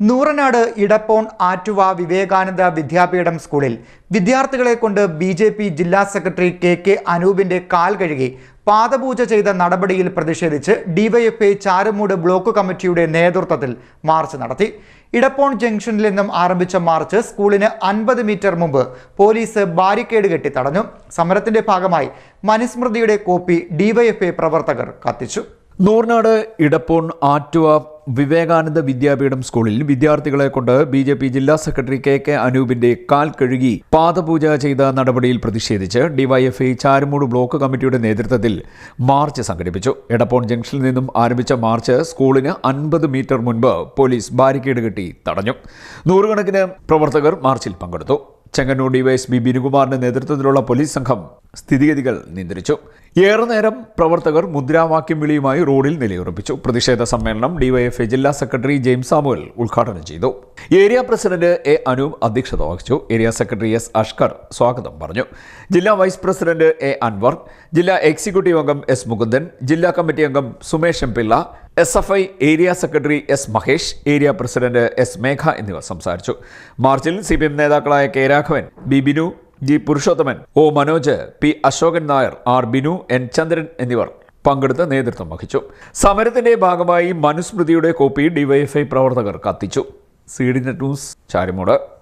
നൂറനാട് ഇടപ്പോൺ ആറ്റുവ വിവേകാനന്ദ വിദ്യാപീഠം സ്കൂളിൽ വിദ്യാർത്ഥികളെ കൊണ്ട് ബി ജെ പി ജില്ലാ സെക്രട്ടറി കെ കെ അനൂപിന്റെ കാൽ കഴുകി പാദപൂജ ചെയ്ത നടപടിയിൽ പ്രതിഷേധിച്ച് ഡിവൈഎഫ്ഐ ചാരമൂട് ബ്ലോക്ക് കമ്മിറ്റിയുടെ നേതൃത്വത്തിൽ മാർച്ച് നടത്തി. ഇടപ്പോൺ ജംഗ്ഷനിൽ നിന്നും ആരംഭിച്ച മാർച്ച് സ്കൂളിന് അൻപത് മീറ്റർ മുമ്പ് പോലീസ് ബാരിക്കേഡ് കെട്ടി തടഞ്ഞു. സമരത്തിന്റെ ഭാഗമായി മനുസ്മൃതിയുടെ കോപ്പി ഡിവൈഎഫ്ഐ പ്രവർത്തകർ കത്തിച്ചു. നൂർനാട് ഇടപ്പോൺ ആറ്റുവ വിവേകാനന്ദ വിദ്യാപീഠം സ്കൂളിൽ വിദ്യാർത്ഥികളെ കൊണ്ട് ബി ജെ പി ജില്ലാ സെക്രട്ടറി കെ കെ അനൂപിന്റെ കാൽ കഴുകി പാദപൂജ ചെയ്ത നടപടിയിൽ പ്രതിഷേധിച്ച് ഡിവൈഎഫ്ഐ ചാരുമൂട് ബ്ലോക്ക് കമ്മിറ്റിയുടെ നേതൃത്വത്തിൽ മാർച്ച് സംഘടിപ്പിച്ചു. എടപ്പോൺ ജംഗ്ഷനിൽ നിന്നും ആരംഭിച്ച മാർച്ച് സ്കൂളിന് അൻപത് മീറ്റർ മുൻപ് പോലീസ് ബാരിക്കേഡ് കെട്ടി തടഞ്ഞു. നൂറുകണക്കിന് പ്രവർത്തകർ മാർച്ചിൽ പങ്കെടുത്തു. ചെങ്ങന്നൂർ ഡിവൈഎസ്പി ബിനുകുമാറിന്റെ നേതൃത്വത്തിലുള്ള പോലീസ് സംഘം സ്ഥിതിഗതികൾ നിയന്ത്രിച്ചു. ഏറെ നേരം പ്രവർത്തകർ മുദ്രാവാക്യം വിളിയുമായി റോഡിൽ നിലയുറപ്പിച്ചു. പ്രതിഷേധ സമ്മേളനം ഡിവൈഎഫ്ഐ ജില്ലാ സെക്രട്ടറി ജെയിംസ് സാമുവൽ ഉദ്ഘാടനം ചെയ്തു. ഏരിയ പ്രസിഡന്റ് എ അനൂപ് അധ്യക്ഷത വഹിച്ചു. ഏരിയ സെക്രട്ടറി എസ് അഷ്കർ സ്വാഗതം പറഞ്ഞു. ജില്ലാ വൈസ് പ്രസിഡന്റ് എ അൻവർ ജില്ലാ എക്സിക്യൂട്ടീവ് അംഗം എസ് മുകുന്ദൻ ജില്ലാ കമ്മിറ്റി അംഗം Sumesh M Pillai S F I area secretary S Mahesh area president S Megha എന്നിവർ സംസാരിച്ചു. മാർച്ചിൽ സി പി എം നേതാക്കളായ K Raghavan B Binu G Purushothaman O Manoj P Ashokan Nair R Binu N Chandran എന്നിവർ പങ്കെടുത്ത് നേതൃത്വം വഹിച്ചു. സമരത്തിന്റെ ഭാഗമായി മനുസ്മൃതിയുടെ കോപ്പി ഡിവൈഎഫ്ഐ പ്രവർത്തകർ കത്തിച്ചു. C D news Charimood.